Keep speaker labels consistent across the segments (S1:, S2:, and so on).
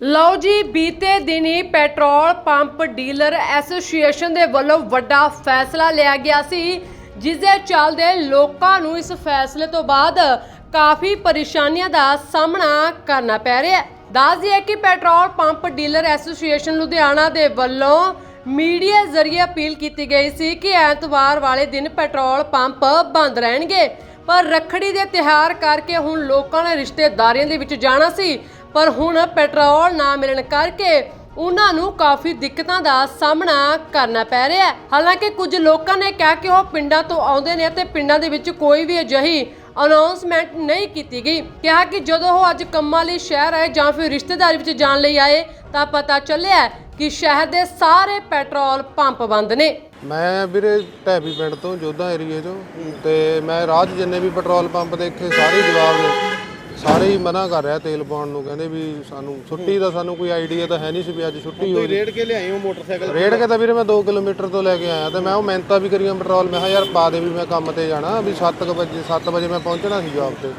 S1: ਲਓ ਜੀ, ਬੀਤੇ ਦਿਨੀ ਪੈਟਰੋਲ ਪੰਪ ਡੀਲਰ ਐਸੋਸੀਏਸ਼ਨ ਦੇ ਵੱਲੋਂ ਵੱਡਾ ਫੈਸਲਾ ਲਿਆ ਗਿਆ ਸੀ ਜਿਸ ਦੇ ਚੱਲਦੇ ਲੋਕਾਂ ਨੂੰ ਇਸ ਫੈਸਲੇ ਤੋਂ ਬਾਅਦ ਕਾਫੀ ਪਰੇਸ਼ਾਨੀਆਂ ਦਾ ਸਾਹਮਣਾ ਕਰਨਾ ਪੈ ਰਿਹਾ ਹੈ। ਦੱਸ ਦਈਏ ਕਿ petrol pump dealer association Ludhiana ਦੇ ਵੱਲੋਂ ਮੀਡੀਆ ਜ਼ਰੀਏ ਅਪੀਲ ਕੀਤੀ ਗਈ ਸੀ ਕਿ ਐਤਵਾਰ ਵਾਲੇ ਦਿਨ ਪੈਟਰੋਲ ਪੰਪ ਬੰਦ ਰਹਿਣਗੇ, ਪਰ ਰੱਖੜੀ ਦੇ ਤਿਹਾਰ ਕਰਕੇ ਹੁਣ ਲੋਕਾਂ ਨੇ ਰਿਸ਼ਤੇਦਾਰੀਆਂ ਦੇ ਵਿੱਚ ਜਾਣਾ ਸੀ। ਪਰ ਹੁਣ ਪੈਟਰੋਲ ਨਾ ਮਿਲਣ ਕਰਕੇ ਉਹਨਾਂ ਨੂੰ ਕਾਫੀ ਦਿੱਕਤਾਂ ਦਾ ਸਾਹਮਣਾ ਕਰਨਾ ਪੈ ਰਿਹਾ ਹੈ। ਹਾਲਾਂਕਿ ਕੁਝ ਲੋਕਾਂ ਨੇ ਕਿਹਾ ਕਿ ਉਹ ਪਿੰਡਾਂ ਤੋਂ ਆਉਂਦੇ ਨੇ ਤੇ ਪਿੰਡਾਂ ਦੇ ਵਿੱਚ ਕੋਈ ਵੀ ਅਜਿਹੀ ਅਨਾਉਂਸਮੈਂਟ ਨਹੀਂ ਕੀਤੀ ਗਈ। ਕਿਹਾ ਕਿ ਜਦੋਂ ਉਹ ਅੱਜ ਕੰਮਾਂ ਲਈ ਸ਼ਹਿਰ ਆਏ ਜਾਂ ਫਿਰ ਰਿਸ਼ਤੇਦਾਰੀ ਵਿੱਚ ਜਾਣ ਲਈ ਆਏ, ਤਾਂ ਪਤਾ ਚੱਲਿਆ ਕਿ ਸ਼ਹਿਰ ਦੇ ਸਾਰੇ ਪੈਟਰੋਲ ਪੰਪ ਬੰਦ ਨੇ।
S2: ਮੈਂ ਵੀਰੇ ਢੈਬੀ ਪਿੰਡ ਤੋਂ, ਜੋਧਾ ਏਰੀਏ ਤੋਂ ਤੇ ਮੈਂ ਰਾਹ ਜਿੰਨੇ ਵੀ ਪੈਟਰੋਲ ਪੰਪ ਦੇਖੇ, ਸਾਰੇ ਹੀ ਜਵਾਬ ਸਾਰੇ ਹੀ ਮਨਾ ਕਰ ਰਿਹਾ ਤੇਲ ਪਾਉਣ ਨੂੰ ਕਹਿੰਦੇ ਵੀ ਸਾਨੂੰ ਛੁੱਟੀ ਦਾ ਸਾਨੂੰ ਕੋਈ ਆਈਡੀਆ ਤਾਂ ਹੈ ਨਹੀਂ ਸੀ ਵੀ ਅੱਜ ਛੁੱਟੀ ਹੋਈ।
S3: ਰੇਡ ਕੇ ਲਿਆਏ ਹੋ ਮੋਟਰਸਾਈਕਲ?
S2: ਰੇਡ ਕੇ ਤਾਂ ਵੀਰੇ ਮੈਂ 2 ਕਿਲੋਮੀਟਰ ਤੋਂ ਲੈ ਕੇ ਆਇਆ ਤੇ ਮੈਂ ਉਹ ਮਿਹਨਤਾਂ ਵੀ ਕਰੀਆਂ ਪੈਟਰੋਲ ਮੈਂ ਕਿਹਾ ਯਾਰ ਪਾ ਦੇ ਵੀ ਮੈਂ ਕੰਮ ਤੇ ਜਾਣਾ ਵੀ 7 ਵਜੇ 7 ਵਜੇ ਮੈਂ ਪਹੁੰਚਣਾ ਸੀ ਜੌਬ ਤੇ।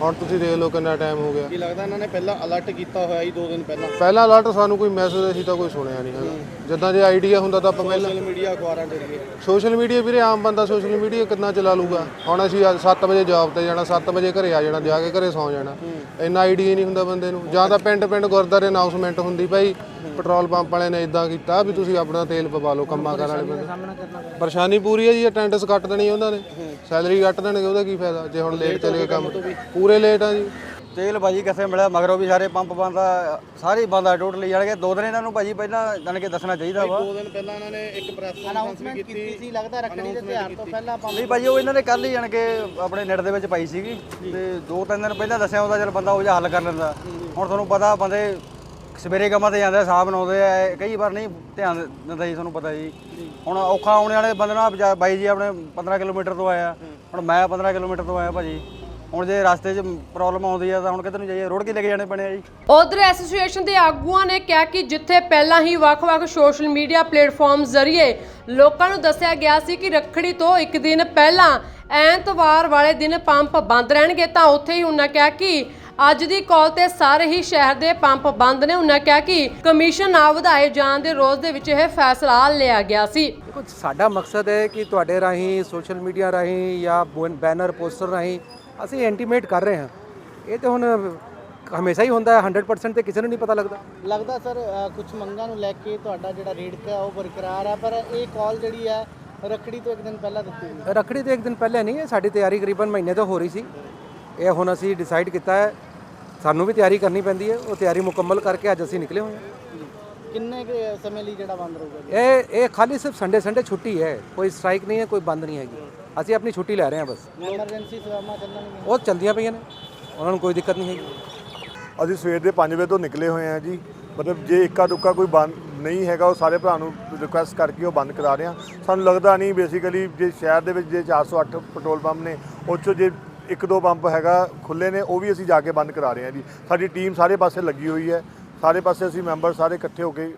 S2: ਹੁਣ ਤੁਸੀਂ ਦੇਖ ਲਓ ਕਿੰਨਾ ਟਾਈਮ ਹੋ ਗਿਆ।
S3: ਕੀ ਲੱਗਦਾ ਇਹਨਾਂ ਨੇ ਪਹਿਲਾਂ ਅਲਰਟ ਕੀਤਾ ਹੋਇਆ ਸੀ 2 ਦਿਨ ਪਹਿਲਾਂ?
S2: ਪਹਿਲਾ ਅਲਰਟ ਸਾਨੂੰ ਕੋਈ ਮੈਸੇਜ ਅਸੀਂ ਤਾਂ ਕੋਈ ਸੁਣਿਆ ਨਹੀਂ ਹੈਗਾ। ਜਿੱਦਾਂ ਜੇ ਆਈਡੀਆ ਹੁੰਦਾ ਤਾਂ ਆਪਾਂ ਪਹਿਲਾਂ
S3: ਸੋਸ਼ਲ ਮੀਡੀਆ ਅਖਬਾਰਾਂ ਜਰੀਏ
S2: ਸੋਸ਼ਲ ਮੀਡੀਆ ਵੀਰੇ ਆਮ ਬੰਦਾ ਸੋਸ਼ਲ ਮੀਡੀਆ ਕਿੰਨਾ ਚਲਾ ਲੂਗਾ? ਹੁਣ ਅਸੀਂ ਅੱਜ 7 ਵਜੇ ਜੌਬ ਤੇ ਜਾਣਾ 7 ਵਜੇ ਘਰੇ ਆ ਜਾਣਾ ਜਾ ਕੇ ਘਰੇ ਸੌ ਜਾਣਾ। ਇੰਨਾ ਆਈਡੀਆ ਨਹੀਂ ਹੁੰਦਾ ਬੰਦੇ ਨੂੰ। ਜਾਂ ਤਾਂ ਪਿੰਡ ਪਿੰਡ ਗੁਰਦਾਰੇ ਅਨਾਉਂਸਮੈਂਟ ਹੁੰਦੀ ਭਾਈ ਪੈਟਰੋਲ ਪੰਪ ਵਾਲੇ ਨੇ ਇਦਾਂ ਕੀਤਾ ਵੀ ਤੁਸੀਂ ਆਪਣਾ ਤੇਲ ਪਵਾ ਲਓ ਕੰਮਾਂ ਕਰਨ ਵਾਲੇ ਬੰਦੇ ਪਰੇਸ਼ਾਨੀ ਪੂਰੀ ਹੈ ਜੀ ਅਟੈਂਡੈਂਸ ਕੱਟ ਦੇਣੀ ਉਹਨਾਂ ਨੇ। ਸੈਲਰੀ ਕੱਟ ਦੇਣਗੇ ਉਹਦਾ ਕੀ ਫਾਇਦਾ? ਜੇ ਹੁਣ ਲੇਟ ਚਲੇ ਗਏ ਕੰਮ। ਪੂਰੇ ਲੇਟ ਆ ਜੀ।
S4: ਤੇਲ ਭਾਜੀ ਕਿੱਥੇ ਮਿਲਿਆ ਮਗਰੋਂ ਵੀ ਸਾਰੇ ਪੰਪ ਬੰਦ ਆ ਸਾਰੇ ਬੰਦ ਆ ਟੋਟਲੀ ਜਾਣਗੇ ਦੋ ਦਿਨ ਇਹਨਾਂ ਨੂੰ ਭਾਜੀ ਪਹਿਲਾਂ ਜਾਣ ਕੇ ਦੱਸਣਾ ਚਾਹੀਦਾ ਵਾ।
S3: 2 ਦਿਨ ਪਹਿਲਾਂ ਇਹਨਾਂ ਨੇ ਇੱਕ ਪ੍ਰੈਸ ਅਨਾਉਂਸਮੈਂਟ ਕੀਤੀ ਸੀ ਲੱਗਦਾ ਰੱਖੜੀ ਦੇ ਤਿਉਹਾਰ ਤੋਂ ਪਹਿਲਾਂ
S4: ਨਹੀਂ ਭਾਜੀ ਉਹ ਇਹਨਾਂ ਨੇ ਕੱਲ ਹੀ ਜਾਣ ਕੇ ਆਪਣੇ ਨੈਟ ਦੇ ਵਿੱਚ ਪਾਈ ਸੀਗੀ। ਤੇ ਦੋ ਤਿੰਨ ਦਿਨ ਪਹਿਲਾਂ ਦੱਸਿਆ ਹੁੰਦਾ ਚਲ ਬੰਦਾ ਉਹ ਜਿਹਾ ਹੱਲ ਕਰ ਲੈਂਦਾ। ਹੁਣ ਤੁਹਾਨੂੰ ਪਤਾ ਬੰਦੇ ਸਵੇਰੇ ਕੰਮਾਂ ਤੇ ਜਾਂਦੇ ਆ ਸਾਹ ਬਣਾਉਂਦੇ ਆ ਕਈ ਵਾਰ ਨਹੀਂ ਧਿਆਨ ਦਿੰਦਾ ਜੀ ਤੁਹਾਨੂੰ ਪਤਾ ਜੀ। ਹੁਣ ਔਖਾ ਆਉਣੇ ਵਾਲੇ ਬੰਦੇ ਨਾਲ ਬਜਾ- ਬਾਈ ਜੀ ਆਪਣੇ 15 ਕਿਲੋਮੀਟਰ ਤੋਂ ਆਇਆ, ਹੁਣ ਮੈਂ 15 ਕਿਲੋਮੀਟਰ ਤੋਂ ਆਇਆ ਭਾਜੀ। ਹੁਣ ਜੇ ਰਸਤੇ 'ਚ ਪ੍ਰੋਬਲਮ ਆਉਂਦੀ ਆ ਤਾਂ ਹੁਣ ਕਿੱਧਰ ਨੂੰ ਜਾਈਏ? ਰੋਡ ਕੇ ਲੈ ਕੇ ਜਾਣੇ ਪੈਣੇ ਆ ਜੀ?
S1: ਉਧਰ ਐਸੋਸੀਏਸ਼ਨ ਦੇ ਆਗੂਆਂ ਨੇ ਕਿਹਾ ਕਿ ਜਿੱਥੇ ਪਹਿਲਾਂ ਹੀ ਵੱਖ-ਵੱਖ ਸੋਸ਼ਲ ਮੀਡੀਆ ਪਲੇਟਫਾਰਮ ਜ਼ਰੀਏ ਲੋਕਾਂ ਨੂੰ ਦੱਸਿਆ ਗਿਆ ਸੀ ਕਿ ਰੱਖੜੀ ਤੋਂ ਇੱਕ ਦਿਨ ਪਹਿਲਾਂ ਐਤਵਾਰ ਵਾਲੇ ਦਿਨ ਪੰਪ ਬੰਦ ਰਹਿਣਗੇ, ਤਾਂ ਉੱਥੇ ਹੀ ਉਹਨਾਂ ਕਿਹਾ ਕਿ ਅੱਜ ਦੀ ਕਾਲ ਤੇ ਸਾਰੇ ਹੀ ਸ਼ਹਿਰ ਦੇ ਪੰਪ ਬੰਦ ਨੇ। ਉਹਨਾਂ ਕਿਹਾ ਕਿ ਕਮਿਸ਼ਨ ਨਾ ਵਧਾਏ ਜਾਣ ਦੇ ਰੋਜ਼ ਦੇ ਵਿੱਚ ਇਹ ਫੈਸਲਾ ਲਿਆ ਗਿਆ ਸੀ।
S5: ਦੇਖੋ ਸਾਡਾ ਮਕਸਦ ਹੈ ਕਿ ਤੁਹਾਡੇ ਰਾਹੀਂ ਸੋਸ਼ਲ ਮੀਡੀਆ ਰਾਹੀਂ ਜਾਂ ਬੋਨ- ਬੈਨਰ ਪੋਸਟਰ ਰਾਹੀਂ ਅਸੀਂ ਐਂਟੀਮੇਟ ਕਰ ਰਹੇ ਹਾਂ। ਇਹ ਤੇ ਹੁਣ ਹਮੇਸ਼ਾ ਹੀ ਹੁੰਦਾ ਹੈ 100% ਤੇ ਕਿਸੇ ਨੂੰ ਨਹੀਂ ਪਤਾ ਲੱਗਦਾ।
S6: ਲੱਗਦਾ ਸਰ ਕੁਝ ਮੰਗਾਂ ਨੂੰ ਲੈ ਕੇ ਤੁਹਾਡਾ ਜਿਹੜਾ ਰੇਟ ਹੈ ਉਹ ਬਰਕਰਾਰ ਹੈ ਪਰ ਇਹ ਕਾਲ ਜਿਹੜੀ ਹੈ ਰੱਖੜੀ ਤੋਂ ਇੱਕ ਦਿਨ ਪਹਿਲਾਂ ਦਿੱਤੀ ਗਈ।
S5: ਰੱਖੜੀ ਤੇ ਇੱਕ ਦਿਨ ਪਹਿਲੇ ਨਹੀਂ ਹੈ ਸਾਡੀ ਤਿਆਰੀ ਕਰੀਬਨ ਮਹੀਨੇ ਤੋਂ ਹੋ ਰਹੀ ਸੀ। ਇਹ ਹੁਣ ਅਸੀਂ ਡਿਸਾਈਡ ਕੀਤਾ ਹੈ ਸਾਨੂੰ ਵੀ ਤਿਆਰੀ ਕਰਨੀ ਪੈਂਦੀ ਹੈ। ਉਹ ਤਿਆਰੀ ਮੁਕੰਮਲ ਕਰਕੇ ਅੱਜ ਅਸੀਂ ਨਿਕਲੇ ਹੋਏ ਹਾਂ।
S6: ਕਿੰਨੇ ਕੁ ਸਮੇਂ ਲਈ ਜਿਹੜਾ ਬੰਦ ਰਹੂਗਾ?
S5: ਇਹ ਇਹ ਖਾਲੀ ਸਿਰਫ ਸੰਡੇ ਸੰਡੇ ਛੁੱਟੀ ਹੈ। ਕੋਈ ਸਟ੍ਰਾਈਕ ਨਹੀਂ ਹੈ ਕੋਈ ਬੰਦ ਨਹੀਂ ਹੈਗੀ। ਅਸੀਂ ਆਪਣੀ ਛੁੱਟੀ ਲੈ ਰਹੇ ਹਾਂ ਬਸ।
S6: ਐਮਰਜੈਂਸੀ ਸੇਵਾਵਾਂ ਚੱਲਣਗੀਆਂ
S5: ਉਹ ਚਲਦੀਆਂ ਪਈਆਂ ਨੇ। ਉਹਨਾਂ ਨੂੰ ਕੋਈ ਦਿੱਕਤ ਨਹੀਂ ਹੈਗੀ।
S7: ਅਸੀਂ ਸਵੇਰ ਦੇ 5 ਵਜੇ ਤੋਂ ਨਿਕਲੇ ਹੋਏ ਹਾਂ ਜੀ। ਮਤਲਬ ਜੇ ਇੱਕਾ ਦੁੱਕਾ ਕੋਈ ਬੰਦ ਨਹੀਂ ਹੈਗਾ ਉਹ ਸਾਰੇ ਭਰਾ ਨੂੰ ਰਿਕੁਐਸਟ ਕਰਕੇ ਉਹ ਬੰਦ ਕਰਾ ਰਹੇ ਹਾਂ। ਸਾਨੂੰ ਲੱਗਦਾ ਨਹੀਂ ਬੇਸਿਕਲੀ ਜੇ ਸ਼ਹਿਰ ਦੇ ਵਿੱਚ ਜੇ 408 ਪੈਟਰੋਲ ਪੰਪ ਨੇ ਉਹ 'ਚੋਂ ਜੇ ਇੱਕ ਦੋ ਪੰਪ ਹੈਗਾ ਖੁੱਲੇ ਨੇ, ਉਹ ਵੀ ਅਸੀਂ ਜਾ ਕੇ ਬੰਦ ਕਰਾ ਰਹੇ ਹਾਂ ਜੀ। ਸਾਡੀ ਟੀਮ ਸਾਰੇ ਪਾਸੇ ਲੱਗੀ ਹੋਈ ਹੈ। ਸਾਰੇ ਪਾਸੇ ਅਸੀਂ ਮੈਂਬਰ ਸਾਰੇ ਇਕੱਠੇ ਹੋ ਕੇ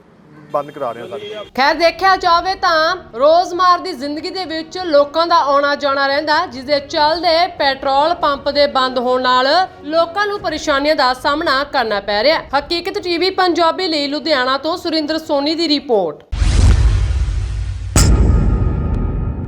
S7: ਬੰਦ ਕਰਾ ਰਹੇ ਹਾਂ ਸਾਰੇ
S1: ਖੈਰ, ਦੇਖਿਆ ਜਾਵੇ ਤਾਂ ਰੋਜ਼ਮਾਰ ਦੀ ਜ਼ਿੰਦਗੀ ਦੇ ਵਿੱਚ ਲੋਕਾਂ ਦਾ ਆਉਣਾ ਜਾਣਾ ਰਹਿੰਦਾ ਜਿਸ ਦੇ ਚੱਲਦੇ ਪੈਟਰੋਲ ਪੰਪ ਦੇ ਬੰਦ ਹੋਣ ਨਾਲ ਲੋਕਾਂ ਨੂੰ ਪਰੇਸ਼ਾਨੀਆਂ ਦਾ ਸਾਹਮਣਾ ਕਰਨਾ ਪੈ ਰਿਹਾ। ਹਕੀਕਤ ਟੀਵੀ, ਪੰਜਾਬੀ ਲਈ ਲੁਧਿਆਣਾ ਤੋਂ ਸੁਰਿੰਦਰ ਸੋਨੀ ਦੀ ਰਿਪੋਰਟ।